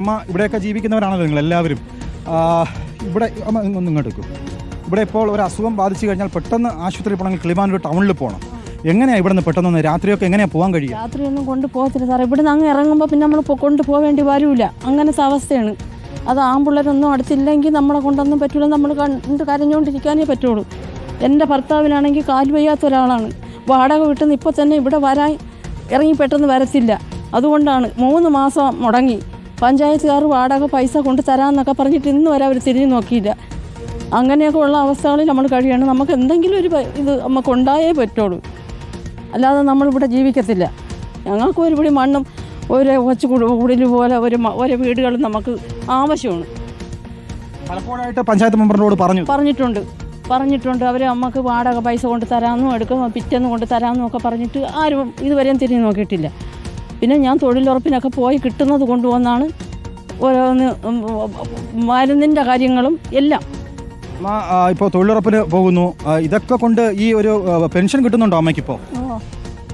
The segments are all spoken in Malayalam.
അമ്മ ഇവിടെയൊക്കെ ജീവിക്കുന്നവരാണല്ലോ നിങ്ങൾ എല്ലാവരും ഇവിടെ അമ്മ ഒന്ന് ഇങ്ങോട്ട് ഇവിടെ ഇപ്പോൾ ഒരു അസുഖം ബാധിച്ചു കഴിഞ്ഞാൽ പെട്ടെന്ന് ആശുപത്രിയിൽ പോകണമെങ്കിൽ കിളിമാനൂർ ടൗണിൽ പോകണം. എങ്ങനെയാണ് ഇവിടെ നിന്ന് പെട്ടെന്ന് രാത്രിയൊക്കെ എങ്ങനെയാണ് പോകാൻ കഴിയുക? രാത്രിയൊന്നും കൊണ്ട് പോകത്തില്ല സാറേ. ഇവിടെ നിന്ന് അങ്ങ് ഇറങ്ങുമ്പോൾ പിന്നെ നമ്മൾ കൊണ്ട് പോകേണ്ടി വരില്ല അങ്ങനത്തെ അവസ്ഥയാണ്. അത് ആമ്പിള്ളേരൊന്നും അടുത്തില്ലെങ്കിൽ നമ്മളെ കൊണ്ടൊന്നും പറ്റില്ല നമ്മൾ കണ്ട് കരഞ്ഞുകൊണ്ടിരിക്കാനേ പറ്റുള്ളൂ. എന്റെ ഭർത്താവിനാണെങ്കിൽ കാൽ വയ്യാത്ത ഒരാളാണ്. വാടക വീട്ടിൽ നിന്ന് ഇപ്പോൾ തന്നെ ഇവിടെ വരാൻ ഇറങ്ങി പെട്ടെന്ന് വരത്തില്ല. അതുകൊണ്ടാണ് മൂന്ന് മാസം മുടങ്ങി. പഞ്ചായത്തുകാർ വാടക പൈസ കൊണ്ട് തരാമെന്നൊക്കെ പറഞ്ഞിട്ട് ഇന്ന് വരെ അവർ തിരിഞ്ഞു നോക്കിയില്ല. അങ്ങനെയൊക്കെ ഉള്ള അവസ്ഥകളിൽ നമ്മൾ കഴിയണം നമുക്ക് എന്തെങ്കിലും ഒരു ഇത് നമുക്ക് ഉണ്ടായേ പറ്റുള്ളൂ. അല്ലാതെ നമ്മളിവിടെ ജീവിക്കത്തില്ല. ഞങ്ങൾക്ക് ഒരു പിടി മണ്ണും ഒരു കൊച്ചു കുടിൽ പോലെ ഒരു ഒരു വീടുകളും നമുക്ക് ആവശ്യമാണ്. പലപ്പോഴായിട്ട് പഞ്ചായത്ത് മെമ്പറിനോട് പറഞ്ഞു. പറഞ്ഞിട്ടുണ്ട്. പറഞ്ഞിട്ടുണ്ട്. അവർ അമ്മയ്ക്ക് വാടക പൈസ കൊണ്ട് തരാമെന്നും എടുക്കും പിറ്റേന്ന് കൊണ്ട് തരാമെന്നും ഒക്കെ പറഞ്ഞിട്ട് ആരും ഇതുവരെയും തിരിഞ്ഞു നോക്കിയിട്ടില്ല. പിന്നെ ഞാൻ തൊഴിലുറപ്പിനൊക്കെ പോയി കിട്ടുന്നത് കൊണ്ടുവന്നാണ് ഓരോന്ന് മരുന്നിന്റെ കാര്യങ്ങളും എല്ലാം. ഇപ്പോൾ തൊഴിലുറപ്പിന് പോകുന്നു. ഇതൊക്കെ കൊണ്ട് ഈ ഒരു പെൻഷൻ കിട്ടുന്നുണ്ടോ അമ്മയ്ക്കിപ്പോൾ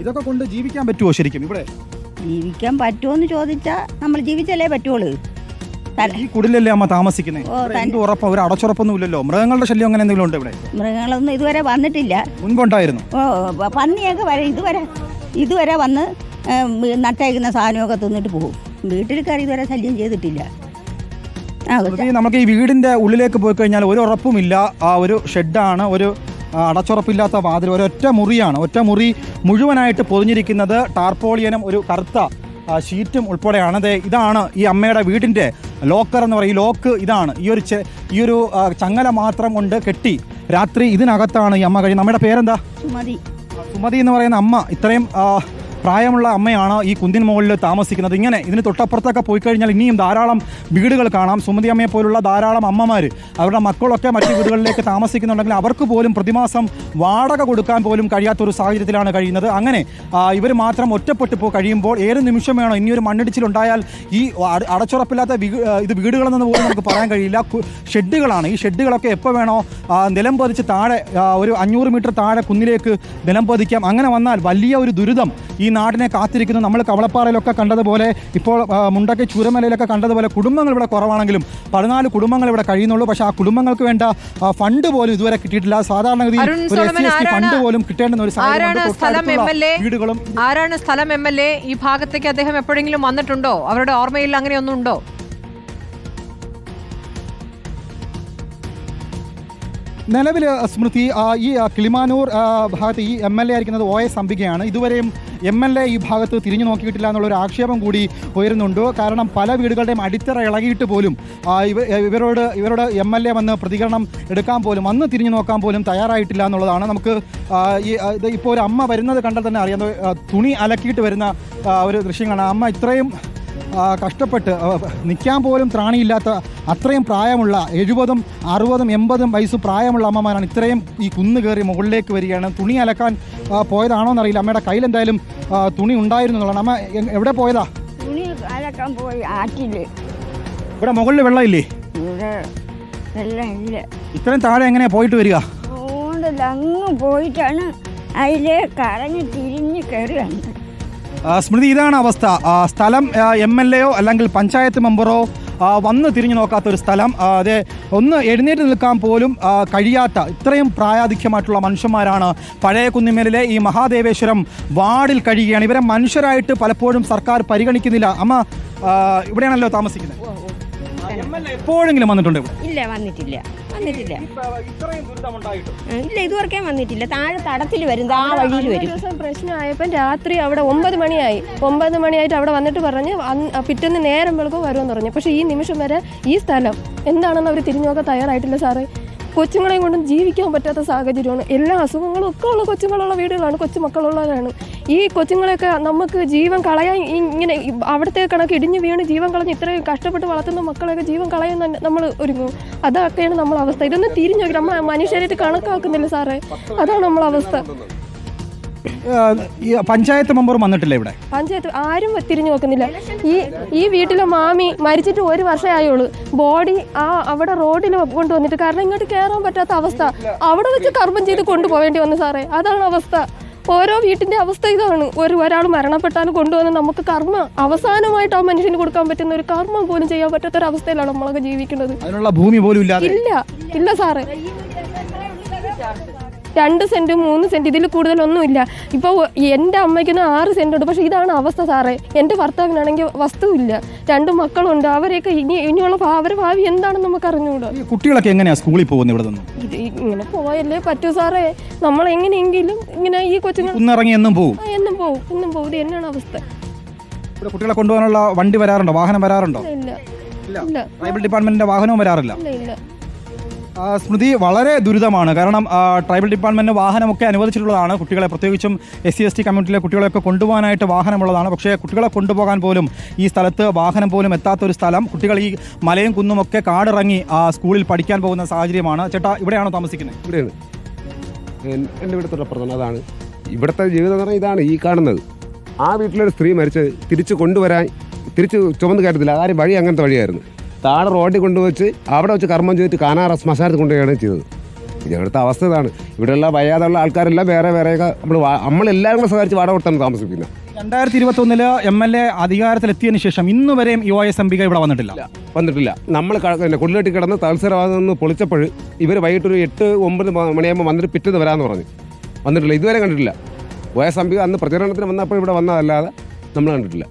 ഇതൊക്കെ കൊണ്ട് ജീവിക്കാൻ പറ്റുമോ ശരിക്കും ഇവിടെ? ജീവിക്കാൻ പറ്റുമോന്ന് ചോദിച്ചാൽ നമ്മൾ ജീവിച്ചല്ലേ പറ്റുള്ളൂ ഈ കുടിലല്ലേ അമ്മ താമസിക്കുന്നത് ഉറപ്പം? ഒരു അടച്ചുറപ്പൊന്നും ഇല്ലല്ലോ. മൃഗങ്ങളുടെ ശല്യം അങ്ങനെ എന്തെങ്കിലും ഉണ്ട് ഇവിടെ? മൃഗങ്ങളൊന്നും ഇതുവരെ വന്നിട്ടില്ല. മുൻപുണ്ടായിരുന്നു. ഓ പന്നിയൊക്കെ വരെ ഇതുവരെ ഇതുവരെ വന്ന് നട്ടയക്കുന്ന സാധനമൊക്കെ തിന്നിട്ട് പോകും. വീട്ടിൽ കയറി ഇതുവരെ ശല്യം ചെയ്തിട്ടില്ല. നമുക്ക് ഈ വീടിന്റെ ഉള്ളിലേക്ക് പോയി കഴിഞ്ഞാൽ ഒരു ഉറപ്പുമില്ല. ആ ഒരു ഷെഡാണ് ഒരു അടച്ചുറപ്പില്ലാത്ത വാതിൽ ഒരൊറ്റ മുറിയാണ്. ഒറ്റ മുറി മുഴുവനായിട്ട് പൊതിഞ്ഞിരിക്കുന്നത് ടാർപോളിയനും ഒരു കറുത്ത ഷീറ്റും ഉൾപ്പെടെയാണ്. അതെ ഇതാണ് ഈ അമ്മയുടെ വീടിന്റെ ലോക്കർ എന്ന് പറയും. ഈ ലോക്ക് ഇതാണ്. ഈ ഒരു ഈ ഒരു ചങ്ങല മാത്രം കൊണ്ട് കെട്ടി രാത്രി ഇതിനകത്താണ് ഈ അമ്മ കഴിയുന്നത് അമ്മയുടെ പേരെന്താ? സുമതി. സുമതി എന്ന് പറയുന്ന അമ്മ. ഇത്രയും പ്രായമുള്ള അമ്മയാണ് ഈ കുന്തിൻ മുകളിൽ താമസിക്കുന്നത്. ഇങ്ങനെ ഇതിന് തൊട്ടപ്പുറത്തൊക്കെ പോയി കഴിഞ്ഞാൽ ഇനിയും ധാരാളം വീടുകൾ കാണാം. സുമതി അമ്മയെ പോലുള്ള ധാരാളം അമ്മമാർ അവരുടെ മക്കളൊക്കെ മറ്റു വീടുകളിലേക്ക് താമസിക്കുന്നുണ്ടെങ്കിൽ അവർക്ക് പോലും പ്രതിമാസം വാടക കൊടുക്കാൻ പോലും കഴിയാത്തൊരു സാഹചര്യത്തിലാണ് കഴിയുന്നത്. അങ്ങനെ ഇവർ മാത്രം ഒറ്റപ്പെട്ടു പോ കഴിയുമ്പോൾ ഏത് നിമിഷം വേണോ ഇനിയൊരു മണ്ണിടിച്ചിലുണ്ടായാൽ ഈ അട- അടച്ചുറപ്പില്ലാത്ത ഇത് വീടുകളെന്ന് പോലും നമുക്ക് പറയാൻ കഴിയില്ല. ഷെഡുകളാണ്. ഈ ഷെഡുകളൊക്കെ എപ്പോൾ വേണോ നിലം പതിച്ച് താഴെ ഒരു അഞ്ഞൂറ് മീറ്റർ താഴെ കുന്നിലേക്ക് നിലം പതിക്കാം. അങ്ങനെ വന്നാൽ വലിയ ഒരു ദുരിതം ഈ നാടിനെ കാത്തിരിക്കുന്നു. നമ്മൾ കവളപ്പാറയിലൊക്കെ കണ്ടതുപോലെ ഇപ്പോൾ മുണ്ടക്കി ചൂരമലയിലൊക്കെ കണ്ടതുപോലെ കുടുംബങ്ങൾ ഇവിടെ കുറവാണെങ്കിലും പതിനാല് കുടുംബങ്ങൾ ഇവിടെ കഴിയുന്നുള്ളൂ. പക്ഷേ ആ കുടുംബങ്ങൾക്ക് വേണ്ട ഫണ്ട് പോലും ഇതുവരെ കിട്ടിയിട്ടില്ല. സാധാരണഗതിയിൽ ഒരു എസ് സി ഫണ്ട് പോലും കിട്ടേണ്ടുന്ന ഒരു വീടുകളും ആരാണ് സ്ഥലം എം എൽ എ? ഈ ഭാഗത്തേക്ക് അദ്ദേഹം എപ്പോഴെങ്കിലും വന്നിട്ടുണ്ടോ? അവരുടെ ഓർമ്മയിൽ അങ്ങനെയൊന്നും ഉണ്ടോ? നിലവിൽ സ്മൃതി ഈ കിളിമാനൂർ ഭാഗത്ത് ഈ എം എൽ എ ആയിരിക്കുന്നത് ഒ എസ് അംബികയാണ്. ഇതുവരെയും എം എൽ എ ഈ ഭാഗത്ത് തിരിഞ്ഞു നോക്കിയിട്ടില്ല എന്നുള്ളൊരു ആക്ഷേപം കൂടി ഉയരുന്നുണ്ട്. കാരണം പല വീടുകളുടെയും അടിത്തറ ഇളകിയിട്ട് പോലും ഇവരോട് ഇവരോട് എം എൽ എ വന്ന് പ്രതികരണം എടുക്കാൻ പോലും അന്ന് തിരിഞ്ഞു നോക്കാൻ പോലും തയ്യാറായിട്ടില്ല എന്നുള്ളതാണ്. നമുക്ക് ഈ ഇപ്പോൾ ഒരു അമ്മ വരുന്നത് കണ്ടാൽ തന്നെ അറിയാം. തുണി അലക്കിയിട്ട് വരുന്ന ഒരു ദൃശ്യങ്ങളാണ്. അമ്മ ഇത്രയും കഷ്ടപ്പെട്ട് നിൽക്കാൻ പോലും ത്രാണിയില്ലാത്ത അത്രയും പ്രായമുള്ള എഴുപതും അറുപതും എൺപതും വയസ്സ് പ്രായമുള്ള അമ്മമാരാണ് ഇത്രയും ഈ കുന്ന് കയറി മുകളിലേക്ക് വരികയാണ്. തുണി അലക്കാൻ പോയതാണോ എന്നറിയില്ല അമ്മയുടെ കയ്യിൽ എന്തായാലും തുണി ഉണ്ടായിരുന്നു എന്നുള്ളതാണ്. അമ്മ എവിടെ പോയതാ? തുണി അലക്കാൻ പോയി ആറ്റിൽ. ഇവിടെ മുകളിൽ വെള്ളമില്ലേ? ഇത്രയും താഴെ എങ്ങനെയാ പോയിട്ട് വരിക? അങ്ങ് പോയിട്ടാണ് അതിലെ കറങ്ങി തിരിഞ്ഞ് കയറി വന്നത് സ്മൃതി ഇതാണ് അവസ്ഥ. സ്ഥലം എം എൽ എയോ അല്ലെങ്കിൽ പഞ്ചായത്ത് മെമ്പറോ വന്ന് തിരിഞ്ഞു നോക്കാത്ത ഒരു സ്ഥലം അതെ ഒന്ന് എഴുന്നേറ്റ് നിൽക്കാൻ പോലും കഴിയാത്ത ഇത്രയും പ്രായാധിക്യമായിട്ടുള്ള മനുഷ്യന്മാരാണ് പഴയ കുന്നിമേലിലെ ഈ മഹാദേവേശ്വരം വാർഡിൽ കഴിയുകയാണ്. ഇവരെ മനുഷ്യരായിട്ട് പലപ്പോഴും സർക്കാർ പരിഗണിക്കുന്നില്ല. അമ്മ ഇവിടെയാണല്ലോ താമസിക്കുന്നത്. എപ്പോഴെങ്കിലും വന്നിട്ടുണ്ട് ഇല്ല വന്നിട്ടില്ല. വന്നിട്ടില്ല. ഇല്ല ഇതുവരെയും വന്നിട്ടില്ല. താഴെ തടത്തിൽ വരും ആ വഴിയിൽ വരും. ദിവസം പ്രശ്നമായപ്പോൾ രാത്രി അവിടെ ഒമ്പത് മണിയായി. ഒമ്പത് മണിയായിട്ട് അവിടെ വന്നിട്ട് പറഞ്ഞ് പിറ്റേന്ന് നേരം വെളുക്കും വരുമെന്ന് പറഞ്ഞു. പക്ഷെ ഈ നിമിഷം വരെ ഈ സ്ഥലം എന്താണെന്ന് അവർ തിരിഞ്ഞു നോക്കാൻ തയ്യാറായിട്ടില്ല സാറേ. കൊച്ചുങ്ങളെയും കൊണ്ടും ജീവിക്കാൻ പറ്റാത്ത സാഹചര്യമാണ്. എല്ലാ അസുഖങ്ങളും ഒക്കെ ഉള്ള കൊച്ചുങ്ങളുള്ള വീടുകളാണ് കൊച്ചുമക്കളുള്ളവരാണ്. ഈ കൊച്ചുങ്ങളെയൊക്കെ നമുക്ക് ജീവൻ കളയാൻ ഇങ്ങനെ അവിടുത്തെ കണക്ക് ഇടിഞ്ഞു വീണ് ജീവൻ കളഞ്ഞ് ഇത്രയും കഷ്ടപ്പെട്ട് വളർത്തുന്ന മക്കളെയൊക്കെ ജീവൻ കളയുന്ന നമ്മൾ ഒരുങ്ങും അതൊക്കെയാണ് നമ്മളെ അവസ്ഥ ഇതൊന്നും തിരിഞ്ഞു നമ്മൾ മനുഷ്യരായിട്ട് കണക്കാക്കുന്നില്ല സാറേ. അതാണ് നമ്മളെ അവസ്ഥ ആ, ഈ പഞ്ചായത്ത് മെമ്പർ വന്നിട്ടില്ല ഇവിടെ? പഞ്ചായത്ത് ആരും തിരിഞ്ഞു നോക്കുന്നില്ല. ഈ ഈ വീട്ടിലെ മാമി മരിച്ചിട്ട് ഒരു വർഷമായുള്ളൂ ബോഡി ആ അവിടെ റോഡിൽ കൊണ്ടുവന്നിട്ട് കാരണം ഇങ്ങോട്ട് കയറാൻ പറ്റാത്ത അവസ്ഥ. അവിടെ വെച്ച് കർമ്മം ചെയ്ത് കൊണ്ടുപോകേണ്ടി വന്നു സാറേ. അതാണ് അവസ്ഥ. ഓരോ വീട്ടിന്റെ അവസ്ഥ ഇതാണ്. ഒരു ഒരാൾ മരണപ്പെട്ടാലും കൊണ്ടുവന്ന് നമുക്ക് കർമ്മ അവസാനമായിട്ട് ആ മനുഷ്യന് കൊടുക്കാൻ പറ്റുന്ന ഒരു കർമ്മം പോലും ചെയ്യാൻ പറ്റാത്ത ഒരു അവസ്ഥയിലാണ് നമ്മളൊക്കെ ജീവിക്കുന്നത്. അതിനുള്ള ഭൂമി പോലും ഇല്ല. ഇല്ല സാറേ. രണ്ട് സെന്റ് മൂന്ന് സെന്റ് ഇതിൽ കൂടുതലൊന്നും ഇല്ല ഇപ്പോൾ എന്റെ അമ്മയ്ക്കൊന്നും ആറ് സെന്റ് ഉണ്ട് പക്ഷെ ഇതാണ് അവസ്ഥ സാറേ. എന്റെ ഭർത്താവിനാണെങ്കിൽ വസ്തുവില്ല. രണ്ട് മക്കളുണ്ട്. അവരെയൊക്കെ ഇനി ഇനിയുള്ള അവരെ അവരുടെ ഭാവി എന്താണെന്ന് നമുക്ക് അറിഞ്ഞുകൂടാ. കുട്ടികളൊക്കെ എങ്ങനെയാ സ്കൂളിൽ പോകുന്നത് ഇവിടെ നിന്ന്? ഇങ്ങനെ പോയല്ലേ പറ്റൂ സാറേ. നമ്മൾ എങ്ങനെയെങ്കിലും ഇങ്ങനെ ഈ കൊച്ചുങ്ങൾ എന്നും പോകും എന്നും പോകും എന്നും പോകും ഇത് എന്നാണ് അവസ്ഥ? ഇവിടെ കുട്ടികളെ കൊണ്ടുപോകാനുള്ള വണ്ടി വരാറുണ്ടോ? വാഹനം വരാറുണ്ടോ? ഇല്ല. ഇല്ല. ട്രൈബൽ ഡിപ്പാർട്ട്മെന്റിന്റെ വാഹനവും വരാറില്ല. ഇല്ല ഇല്ല. സ്മൃതി വളരെ ദുരിതമാണ്. കാരണം ട്രൈബൽ ഡിപ്പാർട്ട്മെന്റ് വാഹനമൊക്കെ അനുവദിച്ചിട്ടുള്ളതാണ്. കുട്ടികളെ പ്രത്യേകിച്ചും എസ് സി എസ് ടി കമ്മ്യൂണിറ്റിയിലെ കുട്ടികളെയൊക്കെ കൊണ്ടുപോകാനായിട്ട് വാഹനമുള്ളതാണ്. പക്ഷേ കുട്ടികളെ കൊണ്ടുപോകാൻ പോലും ഈ സ്ഥലത്ത് വാഹനം പോലും എത്താത്ത ഒരു സ്ഥലം കുട്ടികൾ ഈ മലയും കുന്നുമൊക്കെ കാടിറങ്ങി സ്കൂളിൽ പഠിക്കാൻ പോകുന്ന സാഹചര്യമാണ്. ചേട്ടാ ഇവിടെയാണോ താമസിക്കുന്നത്? ഇവിടെയാണ്. എൻ- എന്റെ വീട് പ്രധാന അതാണ്. ഇവിടുത്തെ ജീവിതം എന്ന് പറഞ്ഞാൽ ഇതാണ് ഈ കാണുന്നത്. ആ വീട്ടിലൊരു സ്ത്രീ മരിച്ച് തിരിച്ച് കൊണ്ടുവരാൻ തിരിച്ച് ചുമന്ന് കയറ്റത്തില്ല ആരും വഴി അങ്ങനത്തെ വഴിയായിരുന്നു. താഴെ റോഡിൽ കൊണ്ടുവച്ച് അവിടെ വെച്ച് കർമ്മം ചെയ്തിട്ട് കാനാറ ശ്മശാനത്തിൽ കൊണ്ടുപോയാണ് ചെയ്തത്. ഇവിടുത്തെ അവസ്ഥ ഇതാണ്. ഇവിടെയുള്ള വയ്യാതെയുള്ള ആൾക്കാരെല്ലാം വേറെ വേറെയൊക്കെ നമ്മൾ നമ്മളെല്ലാവരും കൂടെ സഹകരിച്ച് വാടക കൊടുത്താണ് താമസിക്കുന്നത് രണ്ടായിരത്തി ഇരുപത്തി ഒന്നിൽ എം എൽ എ അധികാരത്തിലെത്തിയതിനു ശേഷം ഇന്ന് വരെയും യു എസ് എം പിക ഇവിടെ വന്നിട്ടില്ല. വന്നിട്ടില്ല. നമ്മൾ കൊള്ളിലെട്ടി കിടന്ന് തത്സരവാദം നിന്ന് പൊളിച്ചപ്പോൾ ഇവർ വൈകിട്ട് ഒരു എട്ട് ഒമ്പത് മണിയാകുമ്പോൾ വന്നിട്ട് പിറ്റേന്ന് വരാമെന്ന് പറഞ്ഞു. വന്നിട്ടില്ല. ഇതുവരെ കണ്ടിട്ടില്ല. ഒ എസ് എം പി അന്ന് പ്രചരണത്തിന് വന്നപ്പോൾ ഇവിടെ വന്നതല്ലാതെ നമ്മൾ കണ്ടിട്ടില്ല.